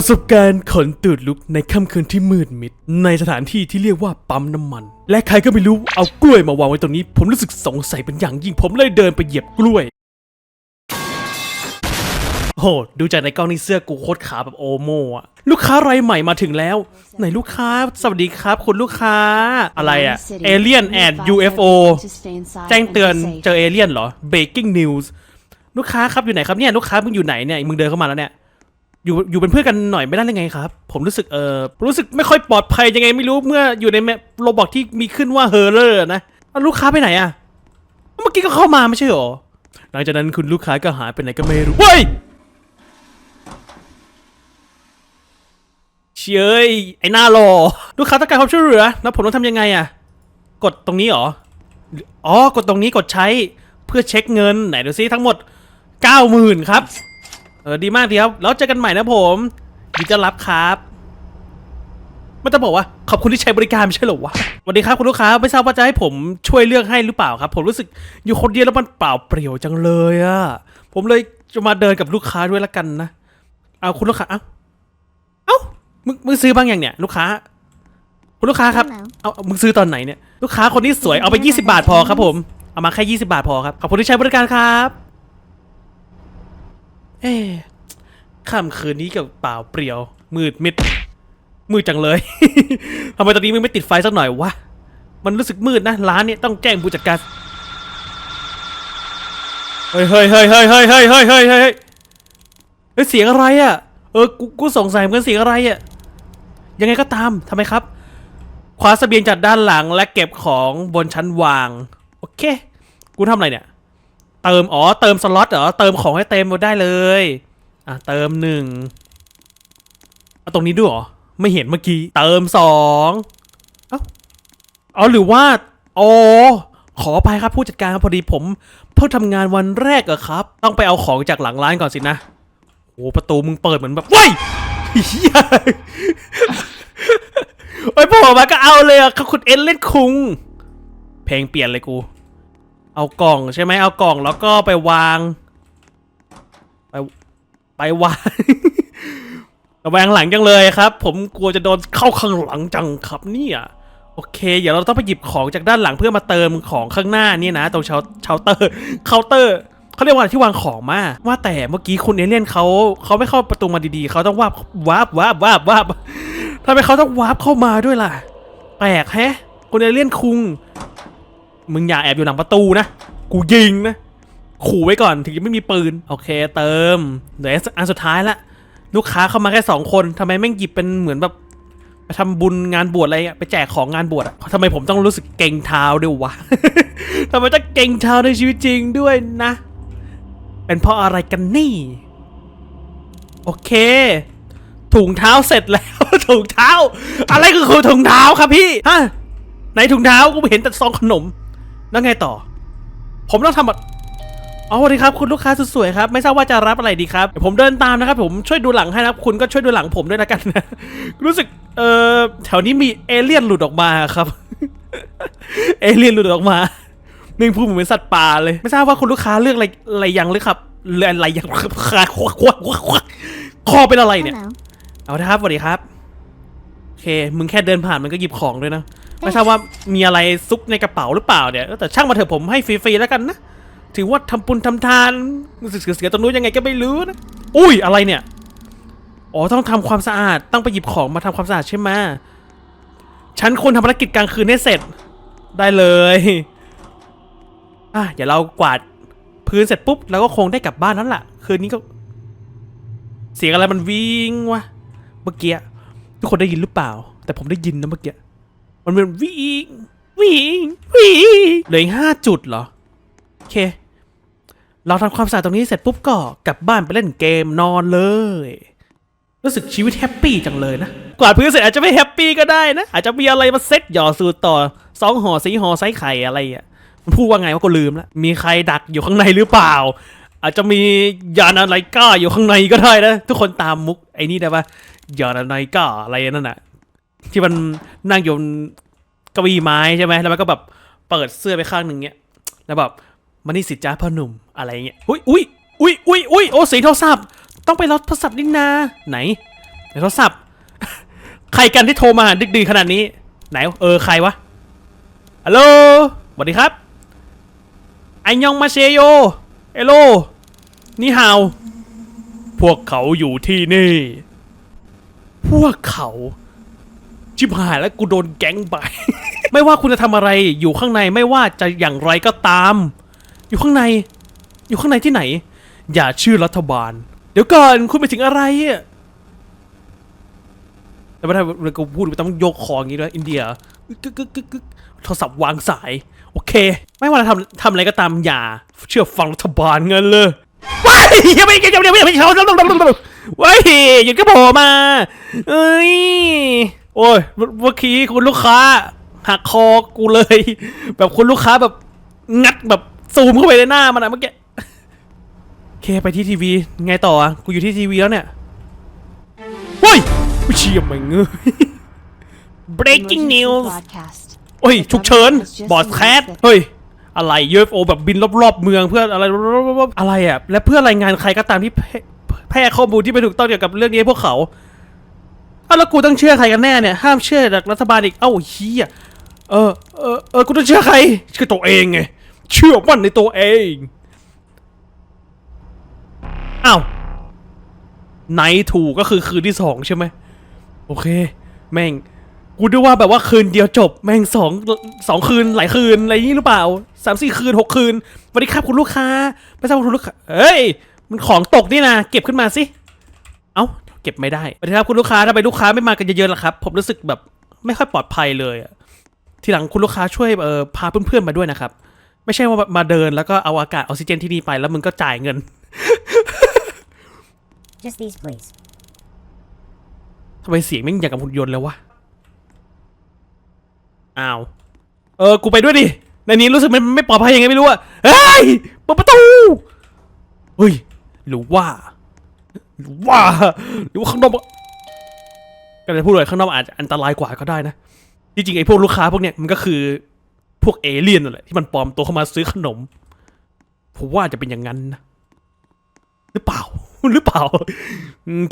ประสบการณ์ขนตูดลุกในค่ำคืนที่มืดมิด ในสถานที่ที่เรียกว่าปั๊มน้ำมัน และใครก็ไม่รู้เอากล้วยมาวางไว้ตรงนี้ ผมรู้สึกสงสัยเป็นอย่างยิ่งผมเลยเดินไปเหยียบกล้วย โหดูจากในกล้องนี่เสื้อกูโคตรขาวแบบโอโมอะลูกค้ารายใหม่มาถึงแล้ว ไหนลูกค้า สวัสดีครับ คุณลูกค้าอะไรอะเอเลียนแอด UFO แจ้งเตือนเจอเอเลี่ยนเหรอ Breaking News ลูกค้าครับอยู่ไหนครับเนี่ยลูกค้ามึงอยู่ไหนเนี่ยมึงเดินเข้ามาแล้วเนี่ย อยู่อยู่เป็นเพื่อนกันหน่อยไม่ได้ยังไงครับ ผมรู้สึกเออรู้สึกไม่ค่อยปลอดภัยยังไงไม่รู้เมื่ออยู่ในแมปโรบอกที่มีขึ้นว่าเฮอร์เลอร์นะลูกค้าไปไหนอะเมื่อกี้ก็เข้ามาไม่ใช่หรอหลังจากนั้นคุณลูกค้าก็หายไปไหนก็ไม่รู้เฮ้ยเชยเอ้ยไอ้หน้ารอลูกค้าต้องการความช่วยเหลือแล้วผมต้องทำยังไงอะกดตรงนี้หรออ๋อกดตรงนี้กดใช้เพื่อเช็คเงินไหนดูซิทั้งหมด 90,000 ครับ ออดีมากดีครับ แล้วเจอกันใหม่นะผมยินดีต้อนรับครับไม่ต้องบอกว่าขอบคุณที่ใช้บริการไม่ใช่เหรอวะสวัสดีครับคุณลูกค้าไม่ทราบว่าจะให้ผมช่วยเลือกให้หรือเปล่าครับ ผมรู้สึกอยู่คนเดียวแล้วมันเปล่าเปลี่ยวจังเลยอะผมเลยจะมาเดินกับลูกค้าด้วยละกันนะเอาคุณลูกค้าเอ้าเอ้ามึงมึงซื้อบ้างยังเนี่ย ลูกค้า คุณลูกค้าครับเอาเอามึงซื้อตอนไหนเนี่ยลูกค้าคนนี้สวยเอาไป 20 บาทพอครับ ผมเอามาแค่ 20 บาทพอครับขอบคุณที่ใช้บริการครับ เอ๊ะค่ำคืนนี้กับเปล่าเปลี่ยว มืดมิด มืดจังเลย ทำไมตอนนี้มึงไม่ติดไฟสักหน่อยวะ มันรู้สึกมืดนะ ร้านเนี่ยต้องแจ้งผู้จัดการ เฮ้ยเฮ้ยเฮ้ยเฮ้ยเฮ้ยเฮ้ยเฮ้ยเฮ้ยเฮ้ยเฮ้ยเสียงอะไรอะ เออ กู กูสงสัยเหมือนกันเสียงอะไรอะ ยังไงก็ตามทำไมครับคว้าเสบียงจากด้านหลังและเก็บของบนชั้นวาง โอเค กูทำอะไรเนี่ย เติมอ๋อเติมสล็อตเหรอเติมของให้เต็มหมดได้เลยอะเติมหนึ่งเอาตรงนี้ด้วยเหรอไม่เห็นเมื่อกี้เติมสองเอ้าเอาหรือว่าอ๋อขอไปครับผู้จัดการครับพอดีผมเพิ่งทำงานวันแรกอะครับ ต้องไปเอาของจากหลังร้านก่อนสินะโอ้ประตูมึงเปิดเหมือนแบบเว้ยเหี้ยโอ้ยพอมาก็เอาเลยอะคุณเอ็นเล่นคุง เพลงเปลี่ยนเลยกู เอากล่องใช่ไหมเอากล่องแล้วก็ไปวาง ไปไปวาง ระแวงหลังจังเลยครับ ผมกลัวจะโดนเข้าข้างหลังจังครับเนี่ยโอเค เดี๋ยวเราต้องไปหยิบของจากด้านหลังเพื่อมาเติมของข้างหน้านี่นะ ตรงเชาเชาเตอร์เคาน์เตอร์เขาเรียกว่าอะไรที่วางของมา ว่าแต่เมื่อกี้คุณเอเลี่ยนเขาเขาไม่เข้าประตูมาดีๆ เขาต้องวาบวาบวาบวาบวาบทำไมเขาต้องวาบเข้ามาด้วยล่ะ แปลกแฮะ คุณเอเลี่ยนคุง มึงอย่าแอบอยู่หลังประตูนะ กูยิงนะ ขู่ไว้ก่อนถึงจะไม่มีปืน โอเค เติม เดี๋ยวอันสุดท้ายละ ลูกค้าเข้ามาแค่สองคนทำไมแม่งหยิบเป็นเหมือนแบบไปทำบุญงานบวชอะไรอะไปแจกของงานบวชอะทำไมผมต้องรู้สึกเกรงเท้าด้วยวะ ทำไมต้องเกรงเท้าในชีวิตจริงด้วยนะ เป็นเพราะอะไรกันนี่ โอเค ถุงเท้าเสร็จแล้ว ถุงเท้า อะไรคือคือถุงเท้าครับพี่ ฮะ ไหนถุงเท้ากูเห็นแต่ซองขนม แล้วไงต่อ ผมต้องทำแบบอ๋อสวัสดีครับคุณลูกค้าสุดสวยครับ ไม่ทราบว่าจะรับอะไรดีครับเดี๋ยวผมเดินตามนะครับ ผมช่วยดูหลังให้นะครับ คุณก็ช่วยดูหลังผมด้วยนะกันนะรู้สึกเอ่อแถวนี้มีเอเลี่ยนหลุดออกมาครับ เอเลี่ยนหลุดออกมาแม่งพูดเหมือนสัตว์ป่าเลย ไม่ทราบว่าคุณลูกค้าเลือกอะไรอะไรยังหรือครับเลือกอะไรยังคาควักควักควักควักคอเป็นอะไรเนี่ย เอาละครับสวัสดีครับโอ เค มึงแค่เดินผ่านมันก็หยิบของด้วยนะ ไม่ทราบว่ามีอะไรซุกในกระเป๋าหรือเปล่าเนี่ย แต่ช่างมาเถอะผมให้ฟรีๆแล้วกันนะ ถือว่าทำปุญทำทานเสียเสียตรงนู้นยังไงก็ไม่รู้นะ อุ้ยอะไรเนี่ย อ๋อต้องทำความสะอาด ต้องไปหยิบของมาทำความสะอาดใช่ไหมฉันควรทำภารกิจกลางคืนให้เสร็จ ได้เลย อะเดี๋ยวเรากวาดพื้นเสร็จปุ๊บเราก็คงได้กลับบ้านนั้นแหละคืนนี้ก็ เสียงอะไรมันวิ่งวะเมื่อกี้ ทุกคนได้ยินหรือเปล่า แต่ผมได้ยินนะเมื่อกี้ มันเป็นวิ่งวิ่งวิ่งเหลืออีกห้าจุดเหรอ โอเค เราทำความสะอาดตรงนี้เสร็จปุ๊บก็กลับบ้านไปเล่นเกมนอนเลย รู้สึกชีวิตแฮปปี้จังเลยนะ กวาดพื้นเสร็จอาจจะไม่แฮปปี้ก็ได้นะ อาจจะมีอะไรมาเซ็ตหย่อสูตรต่อสองห่อสีห่อไซส์ไข่อะไรอะมันพูดว่าไงว่าก็ลืมล้วมีใครดักอยู่ข้างในหรือเปล่า อาจจะมียานอะไรก้าอยู่ข้างในก็ได้นะ ทุกคนตามมุกไอ้นี่ได้ปะ ยานอะไรก้าอะไรนั่นน่ะ ที่มันนั่งอยู่บนเก้าอี้ไม้ใช่ไหมแล้วมันก็แบบเปิดเสื้อไปข้างหนึ่งเงี้ย แล้วแบบมานี่สิจ้าพ่อหนุ่มอะไรเงี้ย อุ้ยอุ้ยอุ้ยอุ้ยอุ้ยโอ้สีโทรศัพท์ต้องไปรับโทรศัพท์นี่นาไหนในโทรศัพท์ใครกันที่โทรมาหาดึกดื่นขนาดนี้ ไหนเออใครวะฮัลโหลสวัสดีครับไอยองมาเซโยเอโลนี่ฮาวพวกเขาอยู่ที่นี่ พวกเขาชิบหายแล้วกูโดนแก๊งไป ไม่ว่าคุณจะทำอะไรอยู่ข้างในไม่ว่าจะอย่างไรก็ตาม อยู่ข้างใน อยู่ข้างในที่ไหน อย่าชื่อรัฐบาล เดี๋ยวก่อนคุณไปถึงอะไรแต่ไม่ได้เราก็พูดไปต้องยกคออย่างนี้ด้วยอินเดียกึกกึกกึกกึกโทรศัพท์วางสาย โอเค ไม่ว่าจะทำทำอะไรก็ตามอย่า เชื่อฟังรัฐบาลเงินเลยว้ายยังไม่ยังไม่ยังไม่ยังไม่เขา ว้ายหยุดก็โผล่มาเอ้ยโอ้ยเมื่อกี้คุณลูกค้าหักคอกูเลย แบบคุณลูกค้าแบบงัดแบบซูมเข้าไปในหน้ามันอะเมื่อกี้โอเคไปที่ทีวี ไงต่ออะกูอยู่ที่ทีวีแล้วเนี่ยเฮ้ยกูเชี่ยมึงเอ้ย breaking news โอ้ยฉุกเฉินบอดแคสเฮ้ยอะไร UFO แบบบินรอบๆเมืองเพื่ออะไรอะไรอะ และเพื่อรายงานใครก็ตามที่ แพร่ข้อมูลที่ไม่ถูกต้องเกี่ยวกับเรื่องนี้ให้พวกเขาอ้าวแล้วกูต้องเชื่อใครกันแน่เนี่ยห้ามเชื่อจากรัฐบาลอีกเอ้าเฮียเออเออเออกูต้องเชื่อใครเชื่อตัวเองไงเชื่อมั่นในตัวเองอ้าวไนถูกก็คือคืนที่สองใช่ไหมโอเค แม่งกูดูว่าแบบว่าคืนเดียวจบ แม่งสองสองคืนหลายคืนอะไรนี้หรือเปล่าสามสี่คืนหกคืนสวัสดีครับคุณลูกค้าไม่ทราบว่าคุณลูกค้าเฮ้ย มันของตกนี่นะเก็บขึ้นมาสิ เอ้า เก็บไม่ได้สวัสดีครับคุณลูกค้าทำไมลูกค้าไม่มากันเยอะๆล่ะครับ ผมรู้สึกแบบไม่ค่อยปลอดภัยเลยอะทีหลังคุณลูกค้าช่วยเออพาเพื่อนๆมาด้วยนะครับ ไม่ใช่ว่ามาเดินแล้วก็เอาอากาศออกซิเจนที่นี่ไปแล้วมึงก็จ่ายเงิน Just these, please. ทำไมเสียงแม่งอย่างกับหุ่นยนต์เลยวะ อ้าว เออ กูไปด้วยดิ ในนี้รู้สึกมันไม่ปลอดภัยยังไงไม่รู้อะเฮ้ยเปิดประตู เฮ้ย หรือว่า หรือว่า หรือว่าข้างนอกก็เลยพูดเลยข้างนอกอาจจะอันตรายกว่าก็ได้นะ จริงๆไอ้พวกลูกค้าพวกเนี้ยมันก็คือพวกเอเลี่ยนนั่นแหละที่มันปลอมตัวเข้ามาซื้อขนม ผมว่าจะเป็นอย่างนั้นนะหรือเปล่าหรือเปล่า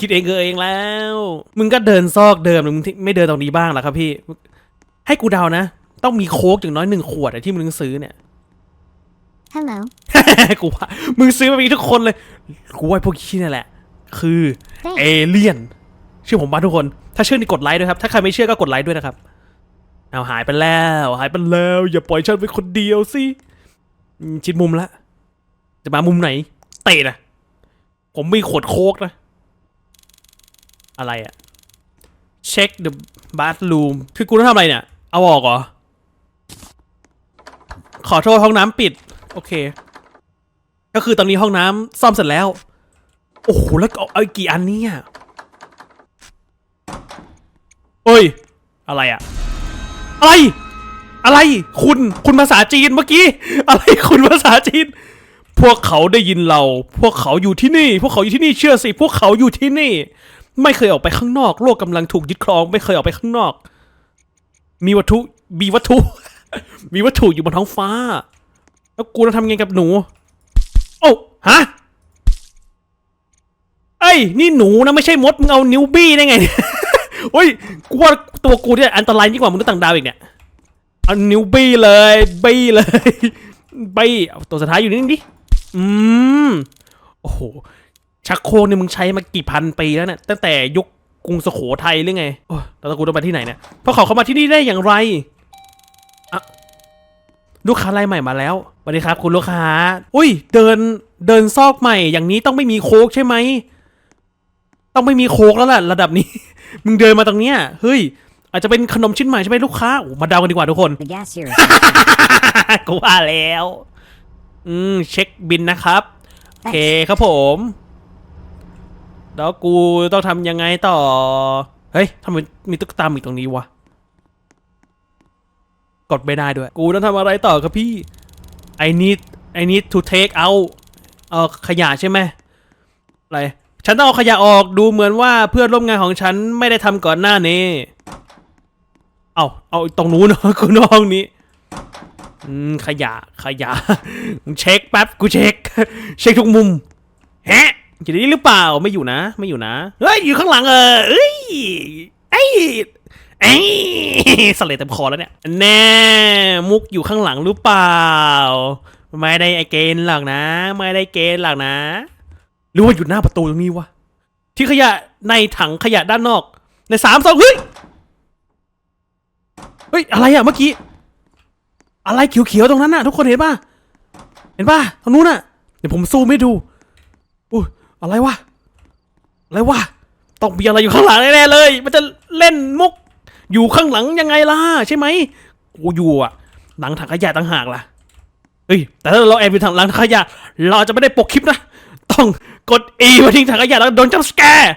คิดเองเออเองแล้ว มึงก็เดินซอกเดิมมึงไม่เดินตรงนี้บ้างล่ะครับพี่ ให้กูเดานะ ต้องมีโค้กอย่างน้อยหนึ่งขวดที่มึงซื้อเนี่ย Hello. กูว่ามึงซื้อมามีทุกคนเลย กูว่าพวกขี้นี่แหละ คือเอเลี่ยนเชื่อผมบ้างทุกคน ถ้าเชื่อนี่กดไลค์ด้วยครับ ถ้าใครไม่เชื่อก็กดไลค์ด้วยนะครับ เอาหายไปแล้ว หายไปแล้ว อย่าปล่อยฉันไปคนเดียวสิอืมชิดมุมละ จะมามุมไหน เตะนะ ผมมีขวดโค้กนะ อะไรอะเช็ค the bathroom คือกูต้องทำอะไรเนี่ย เอาออกเหรอ ขอโทษห้องน้ำปิด โอเค ก็คือตอนนี้ห้องน้ำซ่อมเสร็จแล้ว โอ้โหแล้วเอาอาอีกกี่อันเนี่ยเฮ้ย อะไรอะอะไร อะไรคุณคุณภาษาจีนเมื่อกี้ อะไรคุณภาษาจีน พวกเขาได้ยินเรา พวกเขาอยู่ที่นี่ พวกเขาอยู่ที่นี่เชื่อสิ พวกเขาอยู่ที่นี่ ไม่เคยออกไปข้างนอก โลกกำลังถูกยึดครอง ไม่เคยออกไปข้างนอก มีวัตถุมีวัตถุ มีวัตถุอยู่บนท้องฟ้า แล้วกูจะทำไงกับหนู โอ้ฮะเอ้ยนี่หนูนะไม่ใช่มดมึงเอานิ้วบี้ได้ไงเนี่ยโอ้ยกูว่าตัวกูเนี่ยอันตรายยิ่งกว่ามนุษย์ต่างดาวอีกเนี่ยเอานิ้วบี้เลยบี้เลยบี้เอาตัวสุดท้ายอยู่นี่ดิอืมโอ้โหชักโครกเนี่ยมึงใช้มากี่พันปีแล้วเนี่ยตั้งแต่ยุคกรุงสุโขทัยหรือไงโอ้ยแล้วกูต้องไปที่ไหนเนี่ยเพราะเขาเข้ามาที่นี่ได้อย่างไร ลูกค้ารายใหม่มาแล้วสวัสดีครับ คุณลูกค้า อุ้ย เดินเดินซอกใหม่ อย่างนี้ต้องไม่มีโค้กใช่ไหม ต้องไม่มีโค้กแล้วล่ะ ระดับนี้ มึงเดินมาตรงเนี้ย เฮ้ย อาจจะเป็นขนมชิ้นใหม่ใช่ไหมลูกค้าโอ้มาเดากันดีกว่าทุกคน The gas here is กูว่าแล้ว อืม เช็คบินนะครับ โอเคครับผม แล้วกูต้องทำยังไงต่อ เฮ้ยทำไมมีตุ๊กตาอีกตรงนี้วะ กดไม่ได้ด้วย กูต้องทำอะไรต่อครับพี่ I need I need to take out เอาขยะใช่ไหมอะไร ฉันต้องเอาขยะออกดูเหมือนว่าเพื่อนร่วมงานของฉันไม่ได้ทำก่อนหน้านี้ เอาเอาตรงนู้นเนอะกูนห้องนี้อืมขยะขยะเช็คแป๊บกูเช็ค เช็คทุกมุมแฮะอยู่นนี้หรือเปล่าไม่อยู่นะ ไม่อยู่นะ เฮ้ยอยู่ข้างหลังเออเอ้ยไอ้ ไอ้สเลดเต็มคอแล้วเนี่ย แน่มุกอยู่ข้างหลังหรือเปล่า ไม่ได้ไอเกณฑ์หรอกนะ ไม่ได้เกณฑ์หรอกนะ หรือว่าอยู่หน้าประตูตรงนี้วะที่ขยะในถังขยะด้านนอก ในสามสองเฮ้ยเฮ้ยอะไรอะเมื่อกี้อะไรเขียวๆตรงนั้นน่ะ ทุกคนเห็นป่ะเห็นป่ะตรงนู้นน่ะเดี๋ยวผมซูมให้ดูอุ้ยอะไรวะอะไรวะต้องมีอะไรอยู่ข้างหลังแน่ๆเลย มันจะเล่นมุก อยู่ข้างหลังยังไงล่ะใช่ไหมกูอยู่อะหลังถังขยะต่างหากล่ะเอ้ยแต่ถ้าเราแอบอยู่ถังหลังถังขยะ เราจะไม่ได้ปกคลิปนะ ต้องกด E มาทิ้งถังขยะแล้วโดนจับสแกร์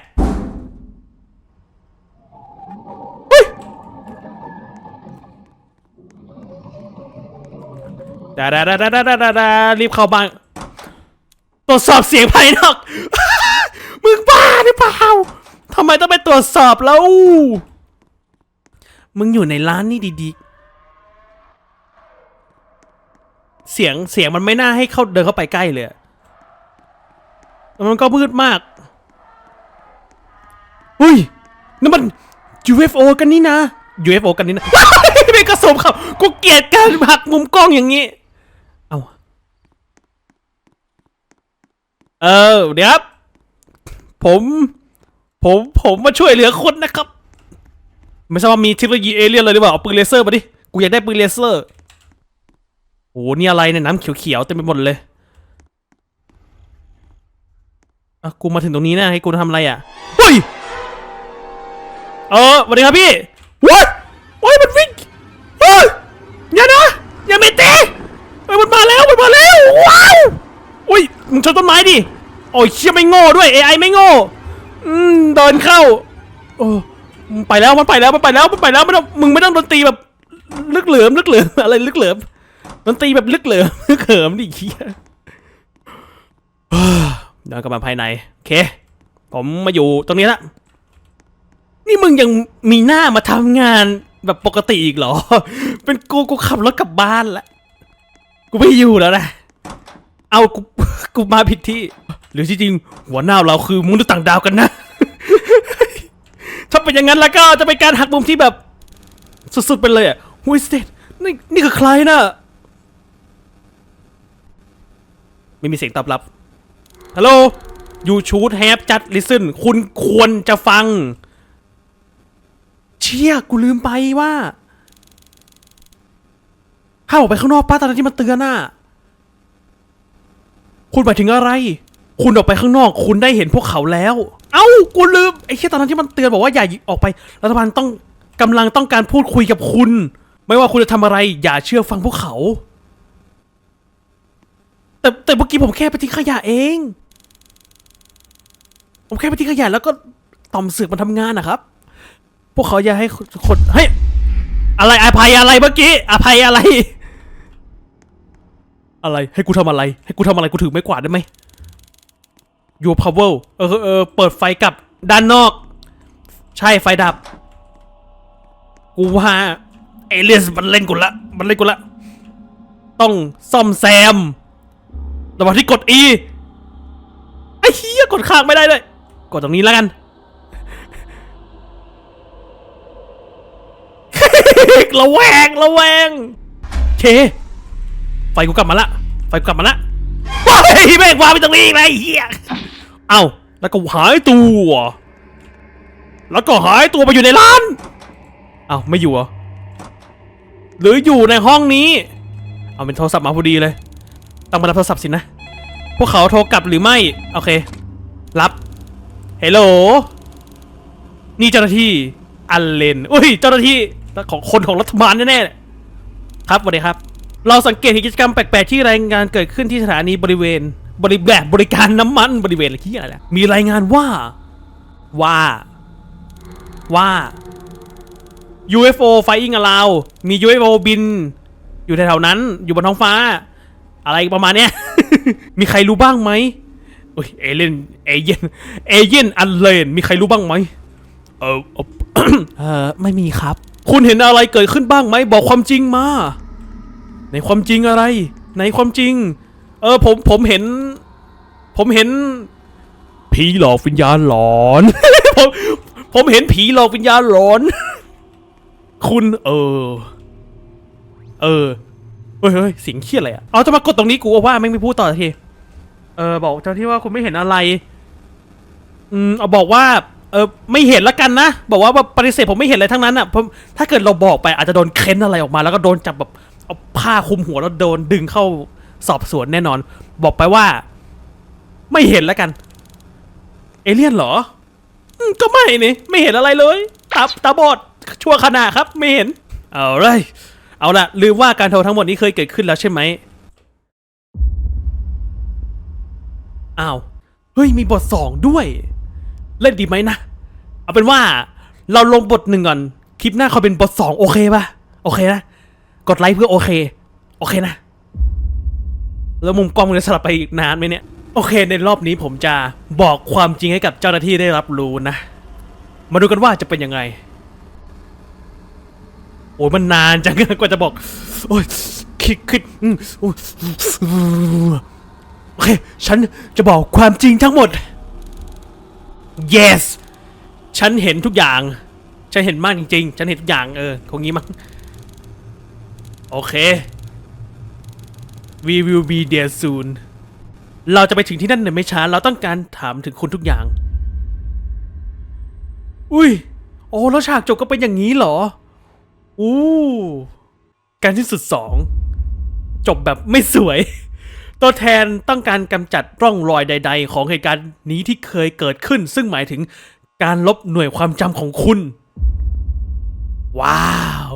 ดาดาดาดาดาดาดารีบเข้าบ้านตรวจสอบเสียงภายนอก มึงบ้าหรือเปล่าทำไมต้องไปตรวจสอบแล้ว มึงอยู่ในร้านนี่ดีๆ เสียงเสียงมันไม่น่าให้เข้าเดินเข้าไปใกล้เลย มันก็มืดมาก อุ้ยนั่นมัน UFO กันนี่นะ UFO กันนี่นะไม่กระสมครับกูเกลียดการหักมุมกล้องอย่างนี้ เอาเออเดี๋ยวครับ ผม ผม ผมมาช่วยเหลือคนนะครับ ไม่ทราบว่ามีเทคโนโลยีเอเลี่ยนเลยหรือเปล่าเอาปืนเลเซอร์มาดิ กูอยากได้ปืนเลเซอร์โอ้นี่อะไรเนี่ยน้ำเขียวๆเต็มไปหมดเลยอะกูมาถึงตรงนี้นะให้กูทำอะไรอะเฮ้ยเออสวัสดีครับพี่ what โอ้ยมันวิ่งเฮ้ยอย่านะอย่าไม่เตะเฮ้ยมันมาแล้วมันมาแล้วว้าวอุ้ยมึงชนต้นไม้ดิโอ้ยเชี่ยไม่โง่ด้วย AI ไม่โง่อืมเดินเข้าโอ้ มันไปแล้วมันไปแล้วมันไปแล้วมันไปแล้วไม่ต้องมึงไม่ต้องดนตรีแบบ ลึกเหลือมลึกเหลือมอะไรลึกเหลือมดนตรีแบบลึกเหลือมลึกเหิมดิเฮียเฮ้ยเดินกลับมาภายในโอเค ผมมาอยู่ตรงนี้ละนี่มึงยังมีหน้ามาทำงานแบบปกติอีกเหรอ เป็นกูกูขับรถกลับบ้านละกูไม่อยู่แล้วนะ เอากูกูมาผิดที่ หรือที่จริงหัวหน้าเราคือมนุษย์ต่างดาวกันนะาเป็นอย่างนั้นแล้วก็จะเป็นการหักมุมที่แบบสุดๆไปเลยอะฮุยสเตดนี่นี่คือใครน่ะไม่มีเสียงตอบรับฮัลโหล you should have just listen คุณควรจะฟัง เชี่ยกูลืมไปว่าห้ามออกไปข้างนอกป้าตอนที่มันเตือนน่ะ คุณหมายถึงอะไร คุณออกไปข้างนอก คุณได้เห็นพวกเขาแล้ว เอ้า กูลืม ไอ้เชี่ยตอนนั้นที่มันเตือนบอกว่าอย่าออกไป รัฐบาลต้องกำลังต้องการพูดคุยกับคุณ ไม่ว่าคุณจะทำอะไร อย่าเชื่อฟังพวกเขา แต่แต่เมื่อกี้ผมแค่ไปทิ้งขยะเอง ผมแค่ไปทิ้งขยะแล้วก็ต่อมเสือกมันทำงานนะครับ พวกเขาอยากให้คนเฮ้ยอะไรอภัยอะไรเมื่อกี้อภัยอะไร อะไรให้กูทำอะไร ให้กูทำอะไรกูถือไม่กวาดได้ไหม Your power เออเออเปิดไฟกลับด้านนอก ใช่ไฟดับ กูว่าเอเลียสมันเล่นกูละ มันเล่นกูละ ต้องซ่อมแซมระหว่างที่กด E ไอ้เหี้ยกดค้างไม่ได้เลย กดตรงนี้แล้วกัน ระแวงระแวงเค ไฟกูกลับมาละ ไฟกูกลับมาละ ว้ายแม่งวางไปตรงนี้อีกแล้วไอ้เหี้ยเอ้าแล้วก็หายตัว แล้วก็หายตัวไปอยู่ในร้าน เอ้าไม่อยู่เหรอ หรืออยู่ในห้องนี้ เอาเป็นโทรศัพท์มาพอดีเลย ต้องมารับโทรศัพท์สินะ พวกเขาโทรกลับหรือไม่ โอเค รับเฮลโหล นี่เจ้าหน้าที่ อันเลน อุ้ย เจ้าหน้าที่ของคนของรัฐบาลแน่ๆ ครับสวัสดีครับ เราสังเกตเห็นกิจกรรมแปลกๆที่รายงานเกิดขึ้นที่สถานีบริเวณ บริแบบบริการน้ำมันบริเวณอะไรที่อะไรนะมีรายงานว่า ว่า ว่า UFO flying around มี UFO บิน อยู่แถวๆนั้น อยู่บนท้องฟ้า อะไรประมาณเนี้ย มีใครรู้บ้างไหมโอ้ยเอเลนเอเยนเอเยนอันเลนมีใครรู้บ้างไหมเออเอ่อเออไม่มีครับ คุณเห็นอะไรเกิดขึ้นบ้างไหมบอกความจริงมา ในความจริงอะไร ในความจริง เออผมผมเห็น ผมเห็น ผีหลอกวิญญาณหลอน ผมผมเห็นผีหลอกวิญญาณหลอน คุณเออ เออเฮ้ยเฮ้ยสิงเครียดอะไรอะเอาจะมากดตรงนี้กูว่าแม่ไม่พูดต่อทีเออบอกเจ้าที่ว่าคุณไม่เห็นอะไร อืมเอาบอกว่า เออไม่เห็นละกันนะ บอกว่าแบบปฏิเสธผมไม่เห็นอะไรทั้งนั้นอะผมถ้าเกิดเราบอกไปอาจจะโดนเค้นอะไรออกมา แล้วก็โดนจับแบบ เอาผ้าคลุมหัวแล้วโดนดึงเข้าสอบสวนแน่นอน บอกไปว่า ไม่เห็นและกัน เอเลี่ยนเหรออืมก็ไม่นี่ไม่เห็นอะไรเลยตาตาบอดชั่วขณะครับ ไม่เห็น เอาเลยเอาละลืมว่าการโทรทั้งหมดนี้เคยเกิดขึ้นแล้วใช่ไหมอ้าวเฮ้ยมีบทสองด้วย เล่นดีไหมนะ เอาเป็นว่า เราลงบทหนึ่งก่อน คลิปหน้าเขาเป็นบทสองโอเคป่ะโอเคนะ กดไลค์เพื่อโอเค โอเคนะ แล้วมุมกล้องมันจะสลับไปอีกนานไหมเนี่ย โอเค ในรอบนี้ผมจะบอกความจริงให้กับเจ้าหน้าที่ได้รับรู้นะ มาดูกันว่าจะเป็นยังไง โอ้ยมันนานจังกว่าจะบอก โอ้ยคิดคิดอืมโอ้ยโอเค ฉันจะบอกความจริงทั้งหมด yes ฉันเห็นทุกอย่าง ฉันเห็นมากจริง ๆ ฉันเห็นทุกอย่างเออคงงี้มั้ง โอเค we will be there soon เราจะไปถึงที่นั่นในไม่ช้า เราต้องการถามถึงคุณทุกอย่าง อุ้ย โอ้แล้วฉากจบก็เป็นอย่างนี้เหรอ อู้ การที่สุดสอง จบแบบไม่สวย ตัวแทนต้องการกำจัดร่องรอยใด ๆ ของเหตุการณ์นี้ที่เคยเกิดขึ้น ซึ่งหมายถึงการลบหน่วยความจำของคุณ ว้าว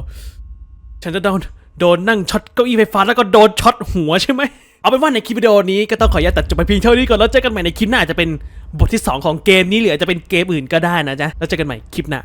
ฉันจะโดน โดนนั่งช็อตเก้าอี้ไฟฟ้าแล้วก็โดนช็อตหัวใช่ไหมเอาเป็นว่าในคลิปวิดีโอนี้ก็ต้องขออนุญาตตัดจบไปเพียงเท่านี้ก่อนแล้วเจอกันใหม่ในคลิปหน้าอาจจะเป็นบทที่ 2 ของเกมนี้หรืออาจจะเป็นเกมอื่นก็ได้นะจ๊ะแล้วเจอกันใหม่คลิปหน้า